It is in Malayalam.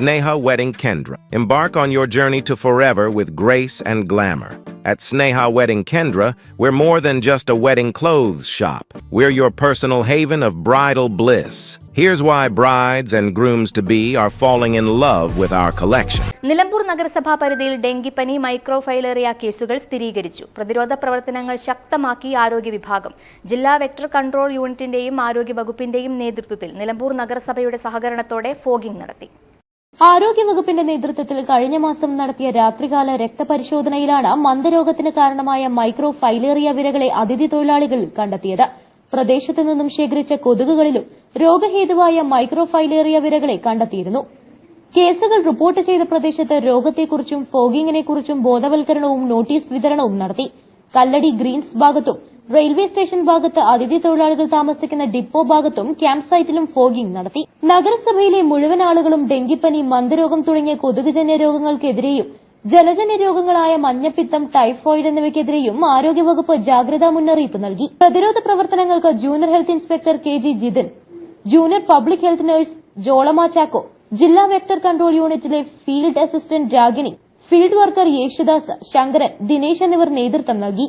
Sneha Wedding Kendra. Embark on your journey to forever with grace and glamour. At Sneha Wedding Kendra, we're more than just a wedding clothes shop. We're your personal haven of bridal bliss. Here's why brides and grooms to be are falling in love with our collection. Nilambur നഗരസഭാ പരിധിയിൽ ഡെങ്കിപ്പനി മൈക്രോഫൈലേറിയ കേസുകൾ സ്ഥിരീകരിച്ചു പ്രതിരോധ പ്രവർത്തനങ്ങൾ ശക്തമാക്കി ആരോഗ്യ വിഭാഗം ജില്ലാ വെക്ടർ കൺട്രോൾ യൂണിറ്റിന്റെയും ആരോഗ്യ വകുപ്പിന്റെയും നേതൃത്വത്തിൽ നിലമ്പൂർ നഗരസഭയുടെ സഹകരണത്തോടെ ഫോഗിംഗ് നടത്തി ആരോഗ്യവകുപ്പിന്റെ നേതൃത്വത്തിൽ കഴിഞ്ഞ മാസം നടത്തിയ രാത്രികാല രക്തപരിശോധനയിലാണ് മന്ദരോഗത്തിന് കാരണമായ മൈക്രോ ഫൈലേറിയ വിരകളെ അതിഥി തൊഴിലാളികൾ കണ്ടെത്തിയത്. പ്രദേശത്തു നിന്നും ശേഖരിച്ച കൊതുകുകളിലും രോഗഹേതുവായ മൈക്രോ ഫൈലേറിയ വിരകളെ കണ്ടെത്തിയിരുന്നു. കേസുകൾ റിപ്പോർട്ട് ചെയ്ത പ്രദേശത്ത് രോഗത്തെക്കുറിച്ചും ഫോഗിങ്ങിനെക്കുറിച്ചും ബോധവൽക്കരണവും നോട്ടീസ് വിതരണവും നടത്തി. കല്ലടി ഗ്രീൻസ് ഭാഗത്തും റെയിൽവേ സ്റ്റേഷൻ ഭാഗത്ത് അതിഥി തൊഴിലാളികൾ താമസിക്കുന്ന ഡിപ്പോ ഭാഗത്തും ക്യാമ്പ് സൈറ്റിലും ഫോഗിംഗ് നടത്തി. നഗരസഭയിലെ മുഴുവൻ ആളുകളും ഡെങ്കിപ്പനി മന്ദരോഗം തുടങ്ങിയ കൊതുകുജന്യ രോഗങ്ങൾക്കെതിരെയും ജലജന്യ രോഗങ്ങളായ മഞ്ഞപ്പിത്തം ടൈഫോയിഡ് എന്നിവയ്ക്കെതിരെയും ആരോഗ്യവകുപ്പ് ജാഗ്രതാ മുന്നറിയിപ്പ് നൽകി. പ്രതിരോധ പ്രവർത്തനങ്ങൾക്ക് junior health inspector K G Jithin junior public health nurse Jolama Chacko ജില്ലാ വെക്ടർ കൺട്രോൾ യൂണിറ്റിലെ field assistant Ragini field worker Yesudas Sankaran Dinesh എന്നിവർ നേതൃത്വം നൽകി.